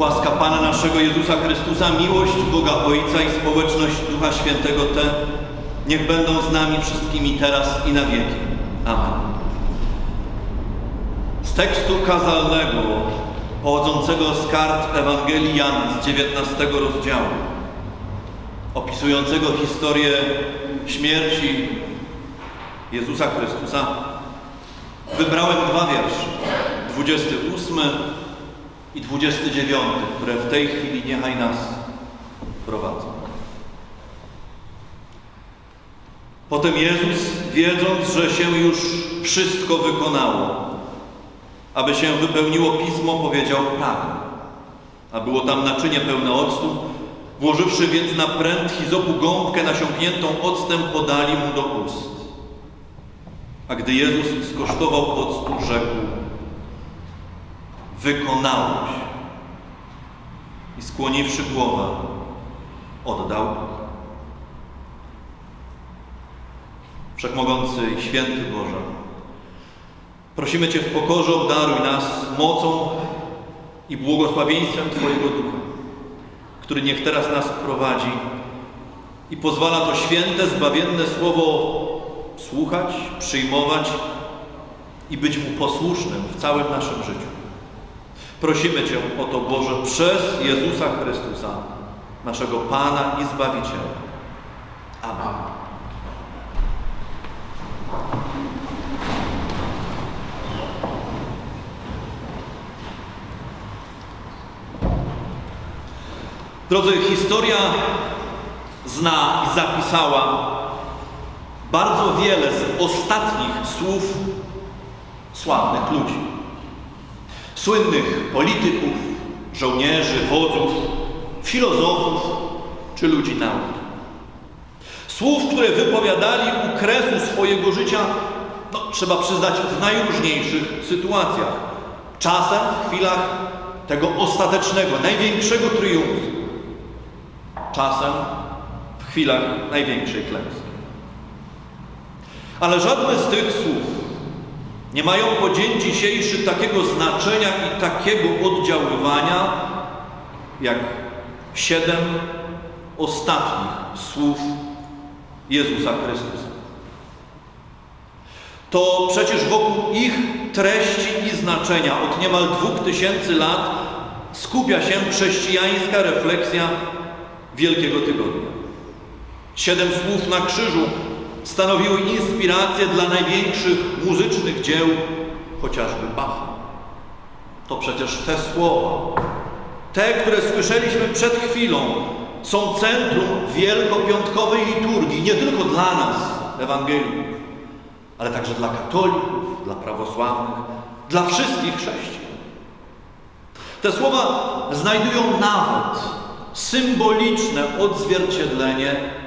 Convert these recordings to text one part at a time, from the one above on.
Łaska Pana naszego Jezusa Chrystusa, miłość Boga Ojca i społeczność Ducha Świętego te niech będą z nami wszystkimi teraz i na wieki. Amen. Z tekstu kazalnego pochodzącego z kart Ewangelii Jana z 19 rozdziału, opisującego historię śmierci Jezusa Chrystusa, wybrałem dwa wiersze, 28 i 29, które w tej chwili niechaj nas prowadzą. Potem Jezus, wiedząc, że się już wszystko wykonało, aby się wypełniło pismo, powiedział pragnę. A było tam naczynie pełne octu, włożywszy więc na pręt hizopu gąbkę nasiąkniętą octem, podali mu do ust. A gdy Jezus skosztował octu, rzekł: Wykonało się. I skłoniwszy głowę, oddał. Wszechmogący i święty Boże, prosimy Cię w pokorze obdaruj nas mocą i błogosławieństwem Twojego Ducha, który niech teraz nas prowadzi i pozwala to święte, zbawienne Słowo słuchać, przyjmować i być Mu posłusznym w całym naszym życiu. Prosimy Cię o to, Boże, przez Jezusa Chrystusa, naszego Pana i Zbawiciela. Amen. Drodzy, historia zna i zapisała bardzo wiele z ostatnich słów sławnych ludzi. Słynnych polityków, żołnierzy, wodzów, filozofów czy ludzi nauki. Słów, które wypowiadali u kresu swojego życia, no, trzeba przyznać, w najróżniejszych sytuacjach. Czasem w chwilach tego ostatecznego, największego triumfu. Czasem w chwilach największej klęski. Ale żadne z tych słów nie mają po dzień dzisiejszy takiego znaczenia i takiego oddziaływania, jak siedem ostatnich słów Jezusa Chrystusa. To przecież wokół ich treści i znaczenia od niemal dwóch tysięcy lat skupia się chrześcijańska refleksja Wielkiego Tygodnia. Siedem słów na krzyżu stanowiły inspirację dla największych muzycznych dzieł, chociażby Bacha. To przecież te słowa, te, które słyszeliśmy przed chwilą, są centrum wielkopiątkowej liturgii, nie tylko dla nas, ewangelików, ale także dla katolików, dla prawosławnych, dla wszystkich chrześcijan. Te słowa znajdują nawet symboliczne odzwierciedlenie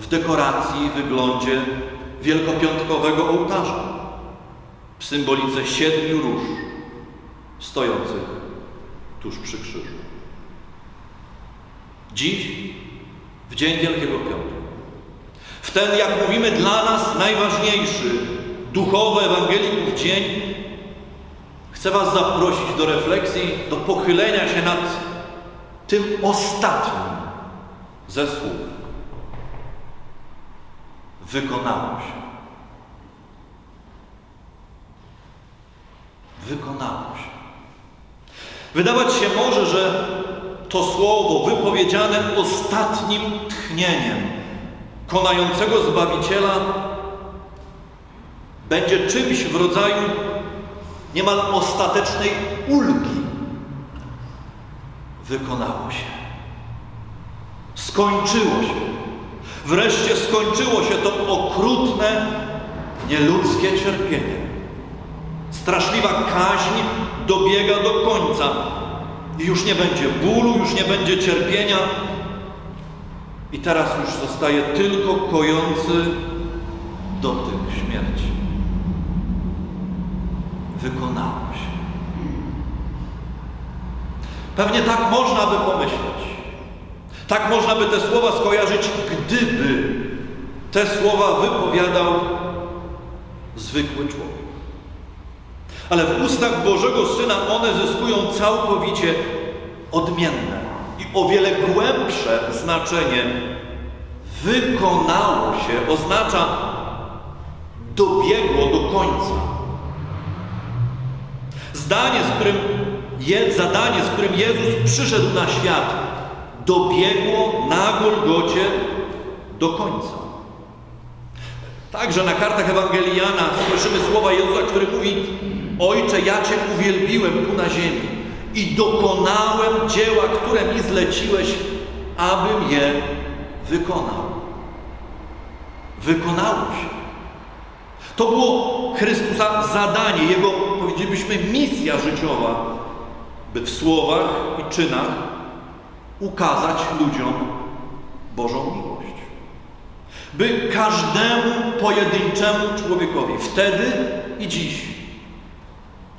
w dekoracji i wyglądzie wielkopiątkowego ołtarza, w symbolice siedmiu róż stojących tuż przy krzyżu. Dziś, w Dzień Wielkiego Piątku, w ten, jak mówimy, dla nas najważniejszy, duchowy ewangelików dzień, chcę Was zaprosić do refleksji, do pochylenia się nad tym ostatnim ze słów. Wykonało się. Wykonało się. Wydawać się może, że to słowo wypowiedziane ostatnim tchnieniem konającego Zbawiciela będzie czymś w rodzaju niemal ostatecznej ulgi. Wykonało się. Skończyło się. Wreszcie skończyło się to okrutne, nieludzkie cierpienie. Straszliwa kaźń dobiega do końca. Już nie będzie bólu, już nie będzie cierpienia. I teraz już zostaje tylko kojący dotyk śmierci. Wykonało się. Pewnie tak można by pomyśleć. Tak można by te słowa skojarzyć, gdyby te słowa wypowiadał zwykły człowiek. Ale w ustach Bożego Syna one zyskują całkowicie odmienne i o wiele głębsze znaczenie. Wykonało się oznacza dobiegło do końca. Zdanie, z którym zadanie, z którym Jezus przyszedł na świat, dobiegło na Golgocie do końca. Także na kartach Ewangeliana słyszymy słowa Jezusa, który mówi: Ojcze, ja Cię uwielbiłem tu na ziemi i dokonałem dzieła, które mi zleciłeś, abym je wykonał. Wykonało się. To było Chrystusa zadanie, Jego, powiedzielibyśmy, misja życiowa, by w słowach i czynach ukazać ludziom Bożą miłość. By każdemu pojedynczemu człowiekowi, wtedy i dziś,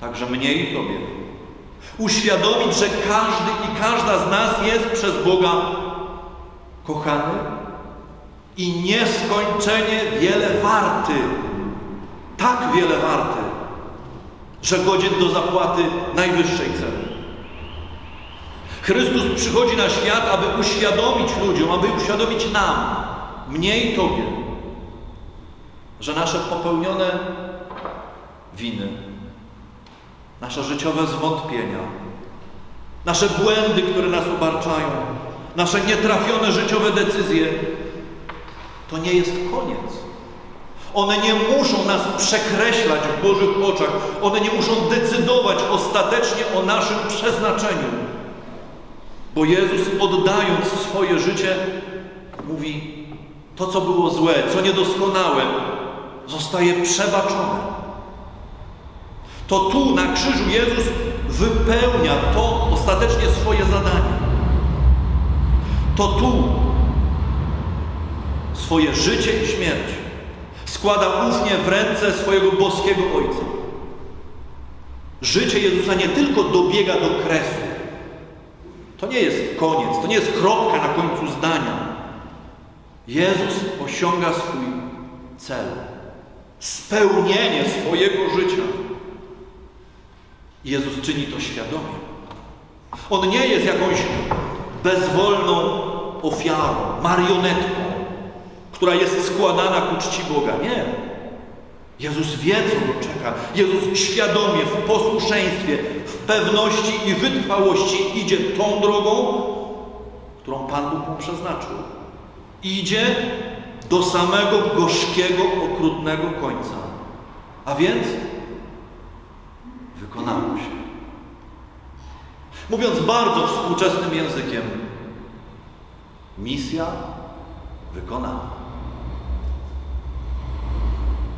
także mnie i Tobie, uświadomić, że każdy i każda z nas jest przez Boga kochany i nieskończenie wiele warty. Tak wiele warty, że godzien do zapłaty najwyższej ceny. Chrystus przychodzi na świat, aby uświadomić ludziom, aby uświadomić nam, mnie i Tobie, że nasze popełnione winy, nasze życiowe zwątpienia, nasze błędy, które nas obarczają, nasze nietrafione życiowe decyzje, to nie jest koniec. One nie muszą nas przekreślać w Bożych oczach. One nie muszą decydować ostatecznie o naszym przeznaczeniu. Bo Jezus, oddając swoje życie, mówi: To, co było złe, co niedoskonałe, zostaje przebaczone. To tu na krzyżu Jezus wypełnia to ostatecznie swoje zadanie. To tu swoje życie i śmierć składa ufnie w ręce swojego boskiego Ojca. Życie Jezusa nie tylko dobiega do kresu. To nie jest koniec, to nie jest kropka na końcu zdania. Jezus osiąga swój cel. Spełnienie swojego życia. Jezus czyni to świadomie. On nie jest jakąś bezwolną ofiarą, marionetką, która jest składana ku czci Boga. Nie. Jezus wie, co go czeka. Jezus świadomie, w posłuszeństwie, w pewności i wytrwałości idzie tą drogą, którą Pan Bóg mu przeznaczył. Idzie do samego gorzkiego, okrutnego końca. A więc wykonało się. Mówiąc bardzo współczesnym językiem, misja wykonana.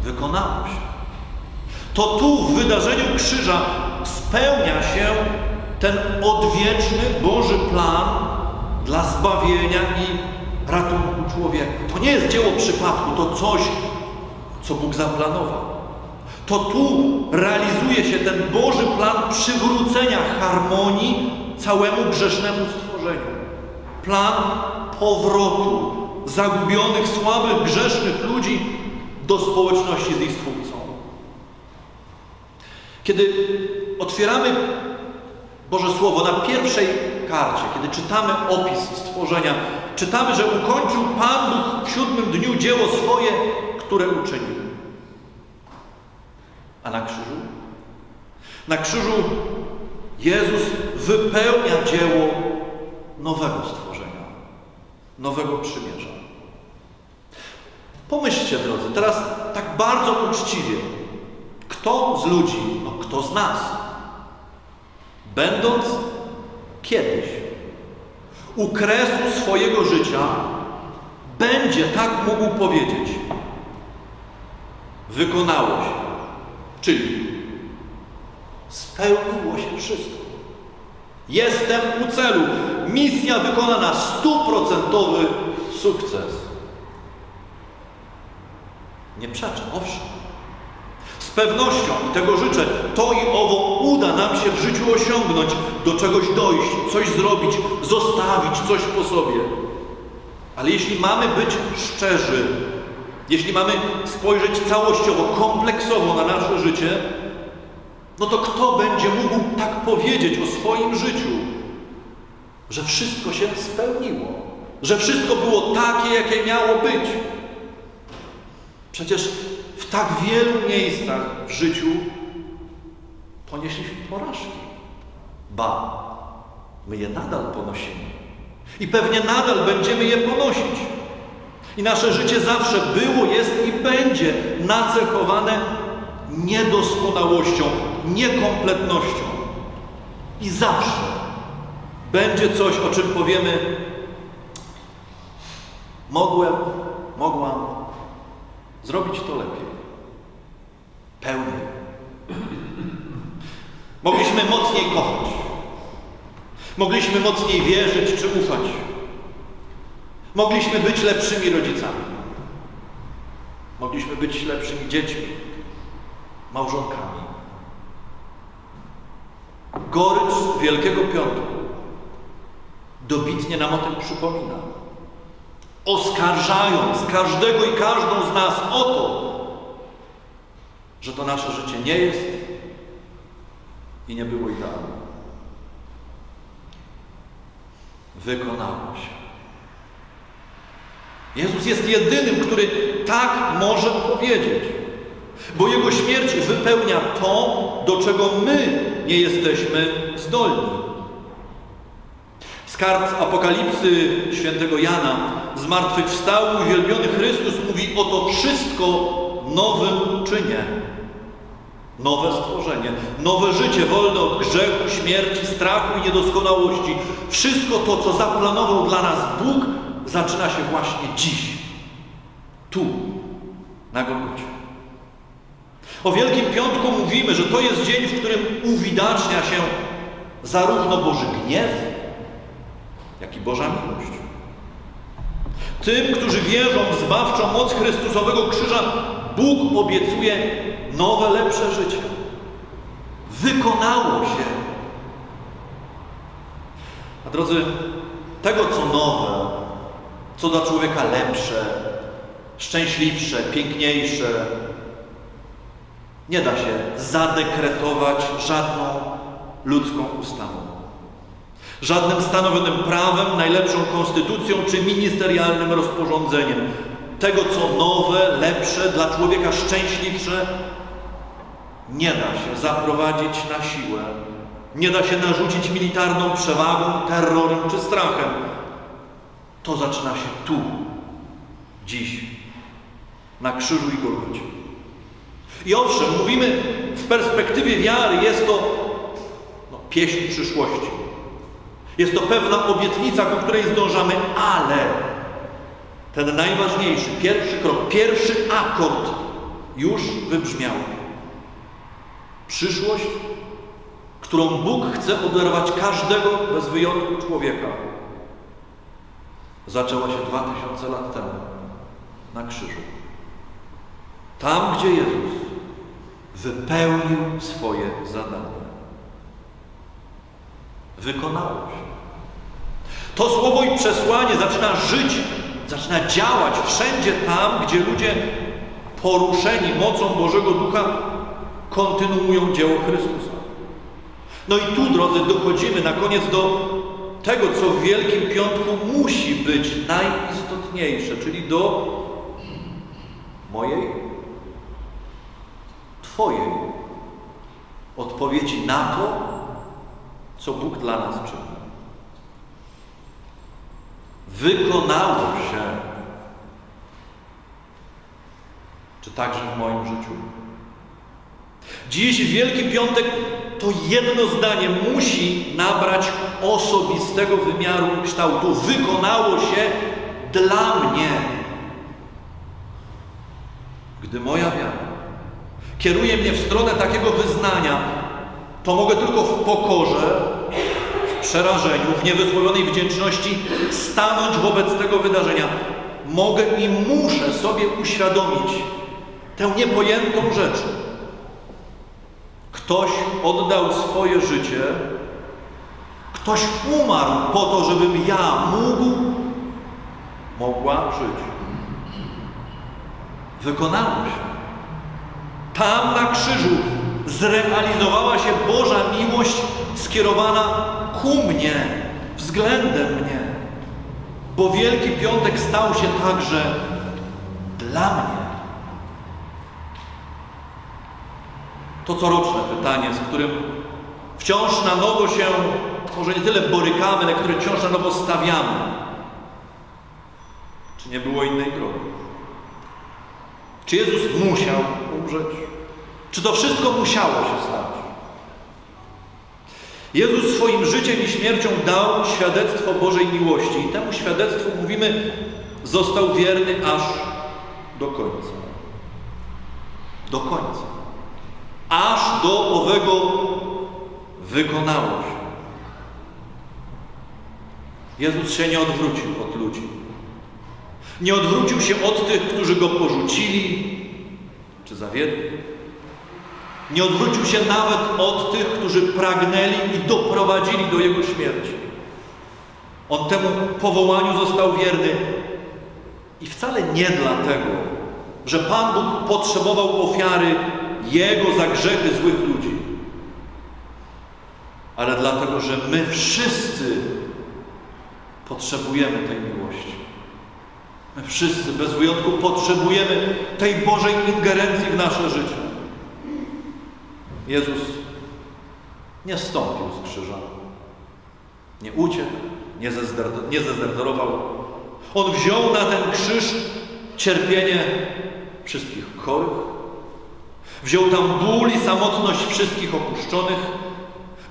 Wykonało się. To tu w wydarzeniu krzyża spełnia się ten odwieczny Boży plan dla zbawienia i ratunku człowieka. To nie jest dzieło przypadku, to coś, co Bóg zaplanował. To tu realizuje się ten Boży plan przywrócenia harmonii całemu grzesznemu stworzeniu. Plan powrotu zagubionych, słabych, grzesznych ludzi do społeczności z ich Stwórcą. Kiedy otwieramy Boże Słowo na pierwszej karcie, kiedy czytamy opis stworzenia, czytamy, że ukończył Pan Bóg w siódmym dniu dzieło swoje, które uczynił. A na krzyżu? Na krzyżu Jezus wypełnia dzieło nowego stworzenia, nowego przymierza. Pomyślcie, drodzy, teraz tak bardzo uczciwie, kto z ludzi, no kto z nas, będąc kiedyś u kresu swojego życia, będzie tak mógł powiedzieć: Wykonało się, czyli spełniło się wszystko. Jestem u celu. Misja wykonana, stuprocentowy sukces. Nie przeczę, owszem. Z pewnością, i tego życzę, to i owo uda nam się w życiu osiągnąć, do czegoś dojść, coś zrobić, zostawić coś po sobie. Ale jeśli mamy być szczerzy, jeśli mamy spojrzeć całościowo, kompleksowo na nasze życie, no to kto będzie mógł tak powiedzieć o swoim życiu? że wszystko się spełniło, że wszystko było takie, jakie miało być. Przecież w tak wielu miejscach w życiu ponieśliśmy porażki. Ba, my je nadal ponosimy. I pewnie nadal będziemy je ponosić. I nasze życie zawsze było, jest i będzie nacechowane niedoskonałością, niekompletnością. I zawsze będzie coś, o czym powiemy: Mogłem, mogłam zrobić to lepiej, pełniej. Mogliśmy mocniej kochać, mogliśmy mocniej wierzyć czy ufać. Mogliśmy być lepszymi rodzicami. Mogliśmy być lepszymi dziećmi, małżonkami. Gorycz Wielkiego Piątku dobitnie nam o tym przypomina. Oskarżając każdego i każdą z nas o to, że to nasze życie nie jest i nie było idealne. Wykonało się. Jezus jest jedynym, który tak może powiedzieć, bo Jego śmierć wypełnia to, do czego my nie jesteśmy zdolni. Z kart Apokalipsy świętego Jana, zmartwychwstały uwielbiony Chrystus mówi o to wszystko nowym czynie. Nowe stworzenie, nowe życie wolne od grzechu, śmierci, strachu i niedoskonałości. Wszystko to, co zaplanował dla nas Bóg, zaczyna się właśnie dziś. Tu, na Golgocie. O Wielkim Piątku mówimy, że to jest dzień, w którym uwidacznia się zarówno Boży gniew, jak i Boża miłość. Tym, którzy wierzą w zbawczą moc Chrystusowego krzyża, Bóg obiecuje nowe, lepsze życie. Wykonało się. A drodzy, tego co nowe, co dla człowieka lepsze, szczęśliwsze, piękniejsze, nie da się zadekretować żadną ludzką ustawą. Żadnym stanowionym prawem, najlepszą konstytucją czy ministerialnym rozporządzeniem. Tego, co nowe, lepsze, dla człowieka szczęśliwsze, nie da się zaprowadzić na siłę. Nie da się narzucić militarną przewagą, terrorem czy strachem. To zaczyna się tu, dziś, na krzyżu i Golgocie. I owszem, mówimy w perspektywie wiary, jest to no, pieśń przyszłości. Jest to pewna obietnica, ku której zdążamy, ale ten najważniejszy, pierwszy krok, pierwszy akord już wybrzmiał. Przyszłość, którą Bóg chce oderwać każdego bez wyjątku człowieka, zaczęła się dwa tysiące lat temu na krzyżu. Tam, gdzie Jezus wypełnił swoje zadanie. Wykonało się. To słowo i przesłanie zaczyna żyć, zaczyna działać wszędzie tam, gdzie ludzie poruszeni mocą Bożego Ducha kontynuują dzieło Chrystusa. No i tu, drodzy, dochodzimy na koniec do tego, co w Wielkim Piątku musi być najistotniejsze, czyli do mojej, Twojej odpowiedzi na to, co Bóg dla nas czyni. Wykonało się. Czy także w moim życiu? Dziś Wielki Piątek to jedno zdanie musi nabrać osobistego wymiaru kształtu. Wykonało się dla mnie. Gdy moja wiara kieruje mnie w stronę takiego wyznania, to mogę tylko w pokorze, w przerażeniu, w niewysłowionej wdzięczności stanąć wobec tego wydarzenia. Mogę i muszę sobie uświadomić tę niepojętą rzecz. Ktoś oddał swoje życie, ktoś umarł po to, żebym ja mógł, mogła żyć. Wykonało się. Tam na krzyżu zrealizowała się Boża miłość skierowana ku mnie, względem mnie, bo Wielki Piątek stał się także dla mnie. To coroczne pytanie, z którym wciąż na nowo się, może nie tyle borykamy, ale które wciąż na nowo stawiamy. Czy nie było innej drogi? Czy Jezus musiał umrzeć? Czy to wszystko musiało się stać? Jezus swoim życiem i śmiercią dał świadectwo Bożej miłości i temu świadectwu mówimy, został wierny aż do końca. Do końca. Aż do owego wykonało się. Jezus się nie odwrócił od ludzi. Nie odwrócił się od tych, którzy go porzucili czy zawiedli. Nie odwrócił się nawet od tych, którzy pragnęli i doprowadzili do jego śmierci. On temu powołaniu został wierny i wcale nie dlatego, że Pan Bóg potrzebował ofiary Jego za grzechy złych ludzi, ale dlatego, że my wszyscy potrzebujemy tej miłości. My wszyscy bez wyjątku potrzebujemy tej Bożej ingerencji w nasze życie. Jezus nie stąpił z krzyża, nie uciekł, nie, zezder- nie zezderderował. On wziął na ten krzyż cierpienie wszystkich chorych, wziął tam ból i samotność wszystkich opuszczonych,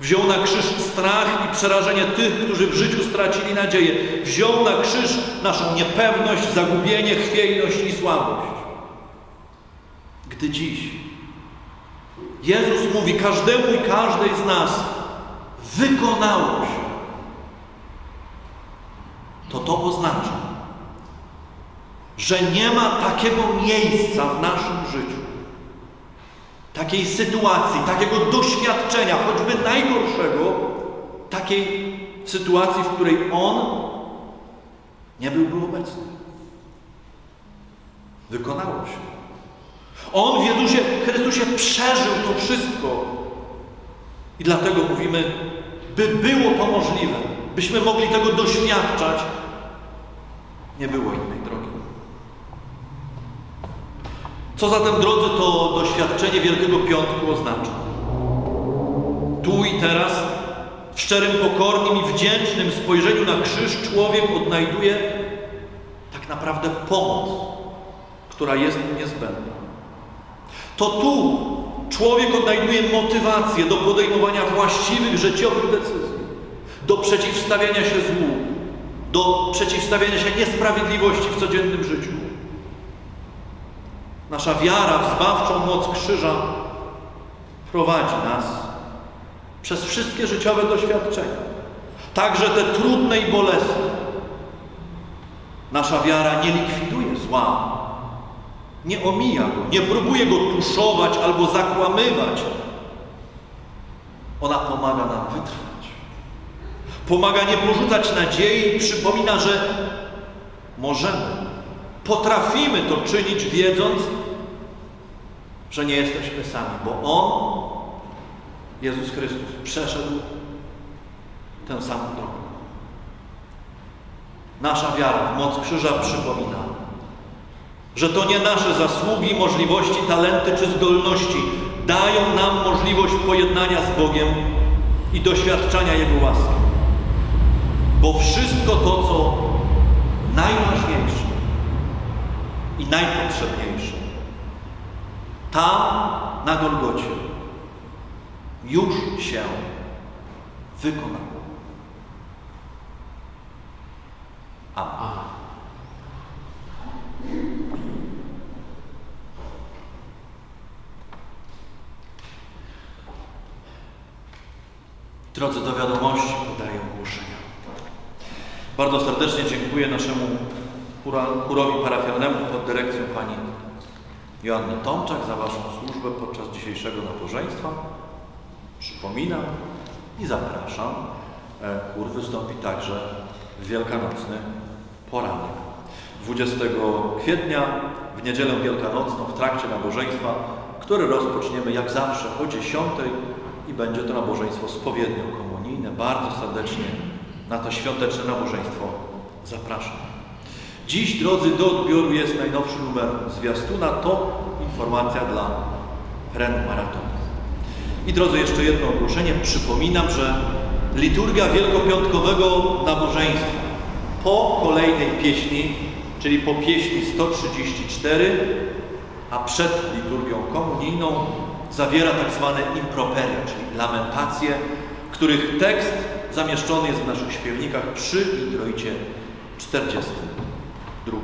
wziął na krzyż strach i przerażenie tych, którzy w życiu stracili nadzieję, wziął na krzyż naszą niepewność, zagubienie, chwiejność i słabość. Gdy dziś Jezus mówi każdemu i każdej z nas: wykonało się. To to oznacza, że nie ma takiego miejsca w naszym życiu, takiej sytuacji, takiego doświadczenia, choćby najgorszego, takiej sytuacji, w której On nie byłby obecny. Wykonało się. On w Jezusie Chrystusie przeżył to wszystko. I dlatego mówimy, by było to możliwe, byśmy mogli tego doświadczać, nie było innej drogi. Co zatem, drodzy, to doświadczenie Wielkiego Piątku oznacza? Tu i teraz, w szczerym, pokornym i wdzięcznym spojrzeniu na krzyż, człowiek odnajduje tak naprawdę pomoc, która jest mu niezbędna. To tu człowiek odnajduje motywację do podejmowania właściwych, życiowych decyzji, do przeciwstawiania się złu, do przeciwstawiania się niesprawiedliwości w codziennym życiu. Nasza wiara w zbawczą moc krzyża prowadzi nas przez wszystkie życiowe doświadczenia, także te trudne i bolesne. Nasza wiara nie likwiduje zła, nie omija go, nie próbuje go tuszować albo zakłamywać. Ona pomaga nam wytrwać. Pomaga nie porzucać nadziei i przypomina, że możemy, potrafimy to czynić, wiedząc, że nie jesteśmy sami, bo On, Jezus Chrystus, przeszedł tę samą drogę. Nasza wiara w moc krzyża przypomina, że to nie nasze zasługi, możliwości, talenty czy zdolności dają nam możliwość pojednania z Bogiem i doświadczania Jego łaski. Bo wszystko to, co najważniejsze i najpotrzebniejsze, tam na Golgocie już się wykonało. Amen. Drodzy, do wiadomości podaję ogłoszenia. Bardzo serdecznie dziękuję naszemu chórowi parafialnemu pod dyrekcją pani Joanny Tomczak za Waszą służbę podczas dzisiejszego nabożeństwa. Przypominam i zapraszam. e, Chór wystąpi także w wielkanocny poranek. 20 kwietnia w niedzielę wielkanocną w trakcie nabożeństwa, które rozpoczniemy jak zawsze o 10 i będzie to nabożeństwo spowiednio komunijne. Bardzo serdecznie na to świąteczne nabożeństwo zapraszam. Dziś, drodzy, do odbioru jest najnowszy numer zwiastuna. To informacja dla Ren Maratonu. I drodzy, jeszcze jedno ogłoszenie. Przypominam, że liturgia wielkopiątkowego nabożeństwa po kolejnej pieśni, czyli po pieśni 134, a przed liturgią komunijną zawiera tak zwane improperia, czyli lamentacje, których tekst zamieszczony jest w naszych śpiewnikach przy introicie 42.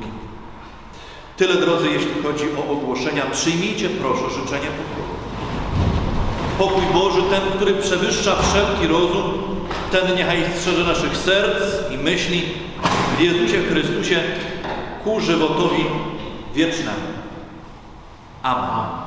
Tyle, drodzy, jeśli chodzi o ogłoszenia. Przyjmijcie proszę życzenie pokoju. Pokój Boży, ten, który przewyższa wszelki rozum, ten niechaj strzeże naszych serc i myśli w Jezusie Chrystusie ku żywotowi wiecznemu. Amen.